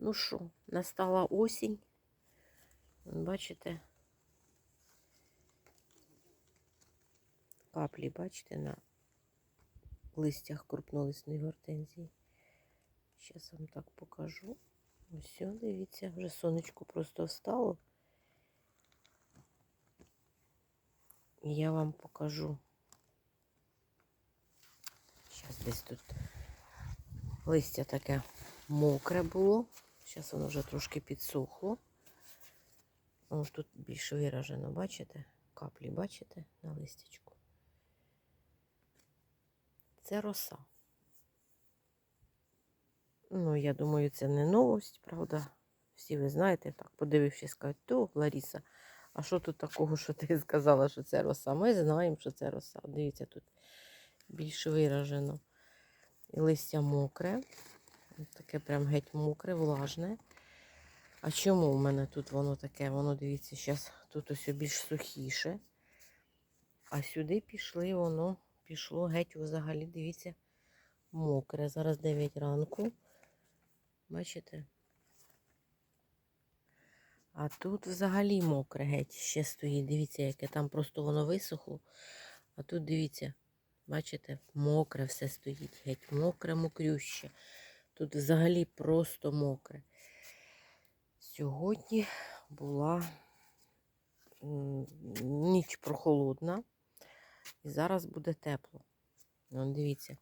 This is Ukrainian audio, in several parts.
Ну що, настала осінь. Бачите? Каплі, бачите, на листях крупнолисної гортензії. Зараз вам так покажу. Ось, дивіться, вже сонечко просто встало. І я вам покажу. Зараз десь тут листя таке мокре було. Зараз воно вже трошки підсохло. О, тут більше виражено, бачите? Каплі, бачите, на листячку. Це роса. Ну, я думаю, це не новость, правда. Всі ви знаєте, так, подивившись, скажуть, то Ларіса, а що тут такого, що ти сказала, що це роса? Ми знаємо, що це роса. Дивіться, тут більш виражено. І листя мокре. Таке прям геть мокре, влажне. А чому у мене тут воно таке? Воно, дивіться, зараз тут ось більш сухіше. А сюди пішли, воно пішло геть взагалі, дивіться, мокре. Зараз 9 ранку. Бачите? А тут взагалі мокре геть ще стоїть. Дивіться, яке там просто воно висохло. А тут дивіться, бачите, мокре все стоїть. Геть мокре, мокрюще. Тут взагалі просто мокре. Сьогодні була ніч прохолодна. І зараз буде тепло. Вон, дивіться.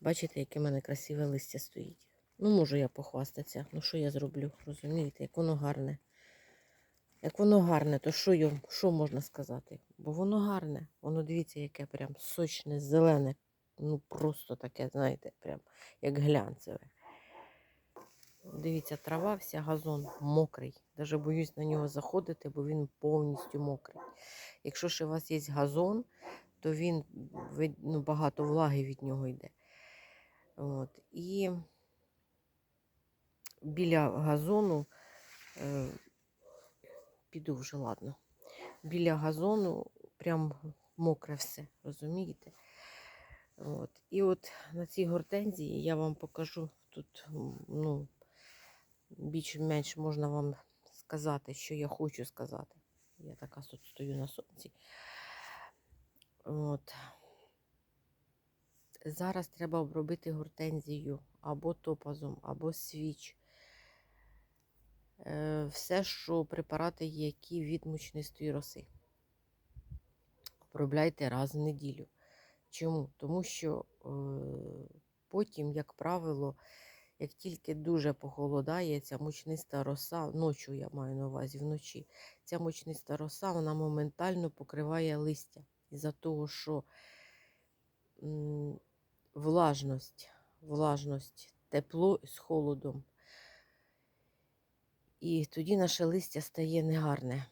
Бачите, яке в мене красиве листя стоїть. Ну, можу я похвастатися. Ну, що я зроблю? Розумієте, як воно гарне. Як воно гарне, то що, йому, що можна сказати? Бо воно гарне. Воно дивіться, яке прям сочне, зелене. Ну, просто таке, знаєте, прям як глянцеве. Дивіться, трава, вся газон мокрий. Даже боюсь на нього заходити, бо він повністю мокрий. Якщо ще у вас є газон, то він ну, багато влаги від нього йде. От. І біля газону е, піду вже, ладно. Біля газону прям мокре все, розумієте? От. І от на цій гортензії я вам покажу тут, ну, більш-менш можна вам сказати, що я хочу сказати. Я така тут стою на сонці. От. Зараз треба обробити гортензію або топазом, або свіч. Е, Все, що препарати, які від мучнистої роси. Обробляйте раз в неділю. Чому? Тому що е, потім, як правило, як тільки дуже похолодає, ця мучниста роса, ночі я маю на увазі вночі, ця мучниста роса вона моментально покриває листя. Із-за того, що м, влажність, влажність, тепло з холодом. І тоді наше листя стає негарне.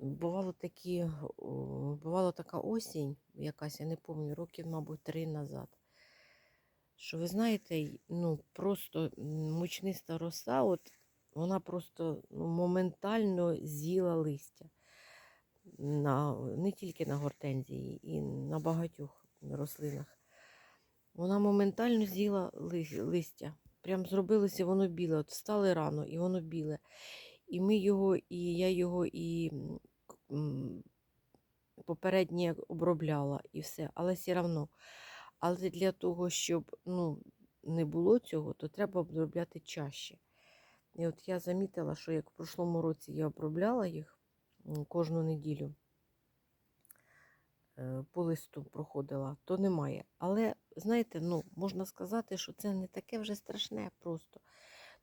Бувало такі, бувала така осінь, якась, я не пам'ятаю, років, мабуть, три назад. Що ви знаєте, ну просто мучниста роса, от вона просто ну, моментально з'їла листя. На, не тільки на гортензії, і на багатьох рослинах. Вона моментально з'їла листя. Прям зробилося воно біле. От встали рано, і воно біле. І ми його, і я його і попереднє обробляла, і все. Але все одно. Але для того, щоб ну, не було цього, то треба обробляти чаще. І от я замітила, що як в прошлому році я обробляла їх кожну неділю, е, по листу проходила, то немає. Але, знаєте, ну, можна сказати, що це не таке вже страшне просто.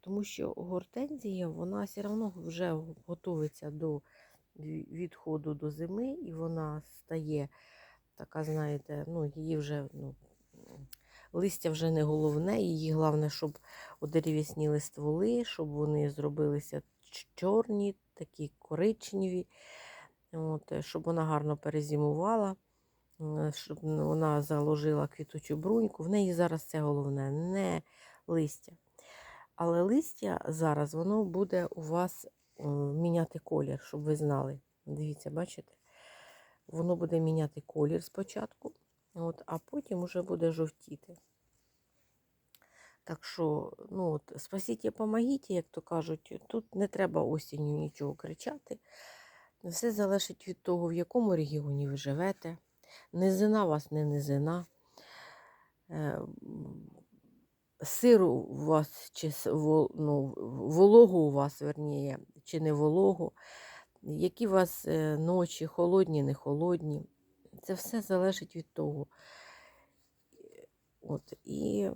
Тому що гортензія, вона все одно вже готується до відходу до зими, і вона стає така, знаєте, ну, її вже, ну, листя вже не головне, її головне, щоб одерев'ясніли стволи, щоб вони зробилися чорні, такі коричневі, от, е, щоб вона гарно перезимувала, е, щоб вона заложила квітучу бруньку. В неї зараз це головне, не листя. Але листя зараз воно буде у вас е, міняти колір, щоб ви знали. Дивіться, бачите? Воно буде міняти колір спочатку, от, а потім уже буде жовтіти. Так що, ну, от, спасіть, помогіть, як то кажуть, тут не треба осінню нічого кричати. Все залежить від того, в якому регіоні ви живете. Низина вас не низина. Сиру у вас, чи ну, вологу у вас, верніє, чи не вологу. Які у вас е, ночі, холодні, не холодні. Це все залежить від того. От, і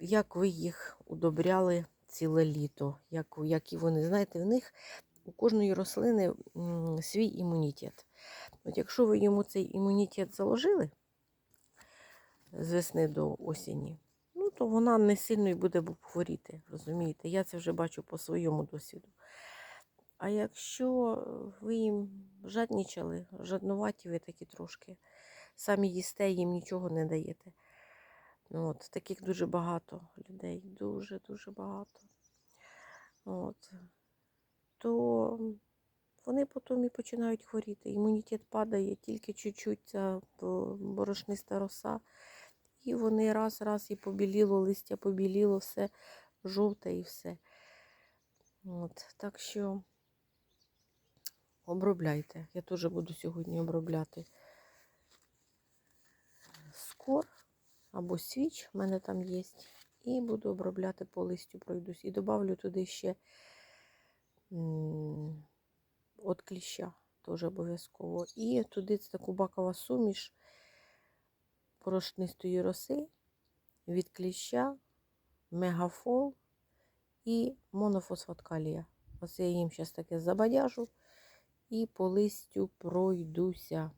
як ви їх удобряли ціле літо, як, як і вони, знаєте, в них у кожної рослини свій імунітет. От якщо ви йому цей імунітет заложили з весни до осені, то вона не сильно і буде хворіти, розумієте? Я це вже бачу по своєму досвіду. А якщо ви їм жаднічали, жаднуваті ви такі трошки, самі їсте, їм нічого не даєте. Ну, от, таких дуже багато людей, дуже-дуже багато. От. То вони потім і починають хворіти. Імунітет падає, тільки чуть-чуть борошниста роса. І вони раз-раз і побіліло, листя побіліло, все жовте і все. От, так що обробляйте. Я теж буду сьогодні обробляти скор або свіч, в мене там є. І буду обробляти по листю пройдусь. І добавлю туди ще от кліща, теж обов'язково. І туди це таку бакова суміш порошнистої роси від кліща, мегафол і монофосфат калія. Оце я їм зараз таке забадяжу і по листю пройдуся.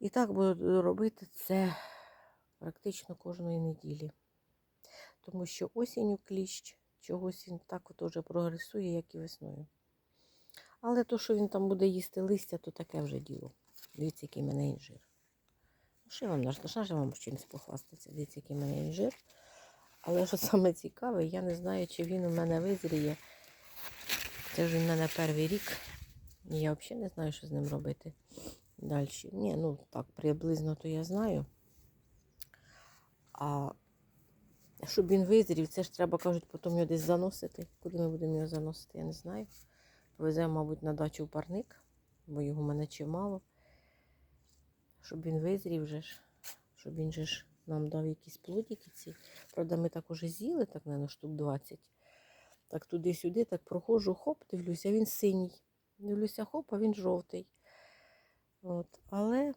І так буду робити це практично кожної неділі. Тому що осінню кліщ чогось він так теж прогресує, як і весною. Але то, що він там буде їсти листя, то таке вже діло. Дивіться, який мене інжир. Що я вам должна ж вам чимось похвастатися? Дивіться, який в мене інжир. Але що саме цікаве, я не знаю, чи він у мене визріє. Це він в мене перший рік. І я взагалі не знаю, що з ним робити далі. Ні, ну так, приблизно то я знаю. А щоб він визрів, це ж треба, кажуть, потім його десь заносити. Куди ми будемо його заносити, я не знаю. Повеземо, мабуть, на дачу в парник, бо його в мене чимало. Щоб він визрів вже ж, щоб він же ж нам дав якісь плодики ці. Правда, ми так уже з'їли, так, наверное, штук 20. Так туди-сюди, так проходжу, хоп, дивлюся, він синій. Дивлюся, хоп, а він жовтий. От. Але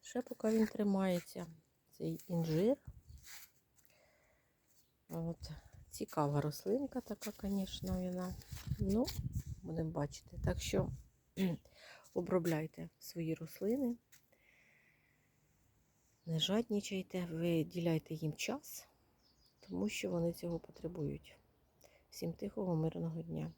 ще поки він тримається, цей інжир. От. Цікава рослинка така, звісно, вона. Ну, будемо бачити. Так що обробляйте свої рослини. Не жаднічайте, виділяйте їм час, тому що вони цього потребують. Всім тихого, мирного дня!